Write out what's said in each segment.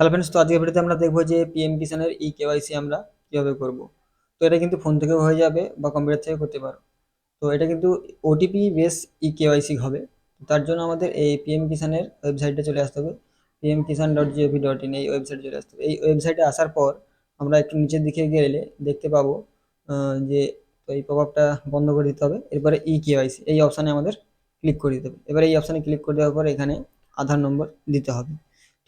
Hello friends তো আজকের ভিডিওতে আমরা দেখব যে পিএম কিষানের ই কেওয়াইসি আমরা কীভাবে করব। তো এটা কিন্তু ফোন থেকেও হয়ে যাবে বা কম্পিউটার থেকে করতে পারো। তো এটা কিন্তু ওটিপি বেস ই কেওয়াইসি হবে। তার জন্য আমাদের এই পিএম কিষানের ওয়েবসাইটে চলে আসতে হবে। PM Kisan dot G O V dot in এই ওয়েবসাইটে চলে আসতে হবে। এই ওয়েবসাইটে আসার পর আমরা একটু নিচের দিকে গেলে দেখতে পাবো যে এই প্রভাবটা বন্ধ করে দিতে হবে। এরপরে ই কেওয়াইসি এই অপশানে আমাদের ক্লিক করে দিতে হবে। এবারে এই অপশানে ক্লিক করে দেওয়ার পর এখানে আধার নম্বর দিতে হবে।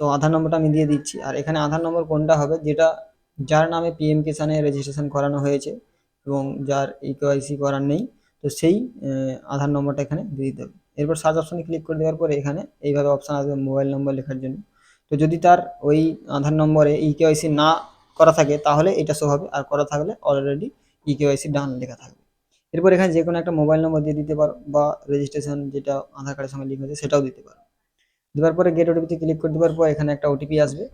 তো আধার নম্বরটা আমি দিয়ে দিচ্ছি। আর এখানে আধার নম্বর কোনটা হবে? যেটা যার নামে পিএম কিষানে রেজিস্ট্রেশন করানো হয়েছে এবং যার ই কেওয়াইসি করার নেই, তো সেই আধার নম্বরটা এখানে দিয়ে দিতে হবে এরপর সার্চ অপশনে ক্লিক করে দেওয়ার পরে এখানে এইভাবে অপশান আসবে মোবাইল নম্বর লেখার জন্য। তো যদি তার ওই আধার নম্বরে ই কেওয়াইসি না করা থাকে, তাহলে এটা শো হবে। আর করা থাকলে অলরেডি ই কেওয়াইসি ডান লেখা থাকবে। এরপর এখানে যে কোনো একটা মোবাইল নম্বর দিয়ে দিতে পারো বা রেজিস্ট্রেশন যেটা আধার কার্ডের সঙ্গে লিঙ্ক আছে সেটাও দিতে পারো। দেওয়ার পরে গেট ওটিপিতে ক্লিক করে দেওয়ার পর এখানে একটা ওটিপি আসবে।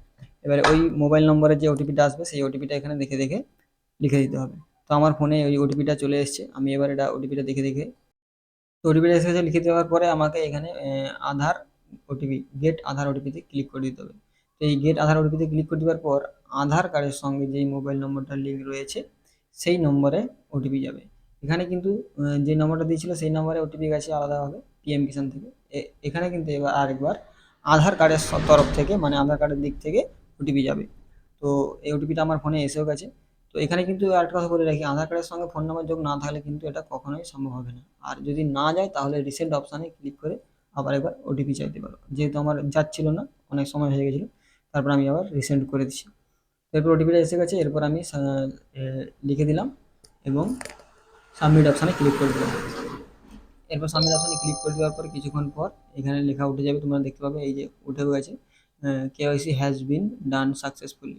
এবারে ওই মোবাইল নম্বরে যে ওটিপিটা আসবে, সেই ওটিপিটা এখানে দেখে দেখে লিখে দিতে হবে। তো আমার ফোনে ওই ওটিপিটা চলে এসেছে। আমি এবার এটা ওটিপিটা দেখে দেখে তো ওটিপিটা এসে লিখে দেওয়ার পরে আমাকে এখানে আধার ওটিপি গেট আধার ওটিপিতে ক্লিক করে দিতে হবে। তো এই গেট আধার ওটিপিতে ক্লিক করে দেওয়ার পর আধার কার্ডের সঙ্গে যেই মোবাইল নম্বরটা লিঙ্ক রয়েছে, সেই নম্বরে ওটিপি যাবে। এখানে কিন্তু যে নম্বরটা দিয়েছিল সেই নম্বরে ওটিপি গেছে আলাদাভাবে পিএম কিষান থেকে। এখানে কিন্তু এবার আরেকবার আধার কার্ডের তরফ থেকে মানে আধার কার্ডের দিক থেকে ওটিপি যাবে। তো এই ওটিপিটা আমার ফোনে এসেও গেছে। তো এখানে কিন্তু আরেকটা কথা বলে রাখি, আধার কার্ডের সঙ্গে ফোন নাম্বার যোগ না থাকলে কিন্তু এটা কখনোই সম্ভব হবে না। আর যদি না যায়, তাহলে রিসেন্ট অপশানে ক্লিক করে আবার একবার ওটিপি চাইতে পারো। যেহেতু আমার যাচ্ছিল না, অনেক সময় হয়ে গেছিল, তারপর আমি আবার রিসেন্ট করে দিচ্ছি। এরপর ওটিপিটা এসে গেছে, এরপর আমি লিখে দিলাম এবং সাবমিট অপশানে ক্লিক করে দেবেন এরপর সাবমিট অপশানে ক্লিক করে দেওয়ার পর কিছুক্ষণ পর এখানে লেখা উঠে যাবে, তোমরা দেখতে পাবে এই যে উঠেও গেছে KYC has been done successfully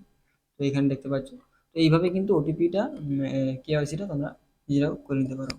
তো এখানে দেখতে পাচ্ছ। তো এইভাবে কিন্তু ওটিপিটা কে ওয়াইসিটা তোমরা নিজেরাও করে নিতে পারো।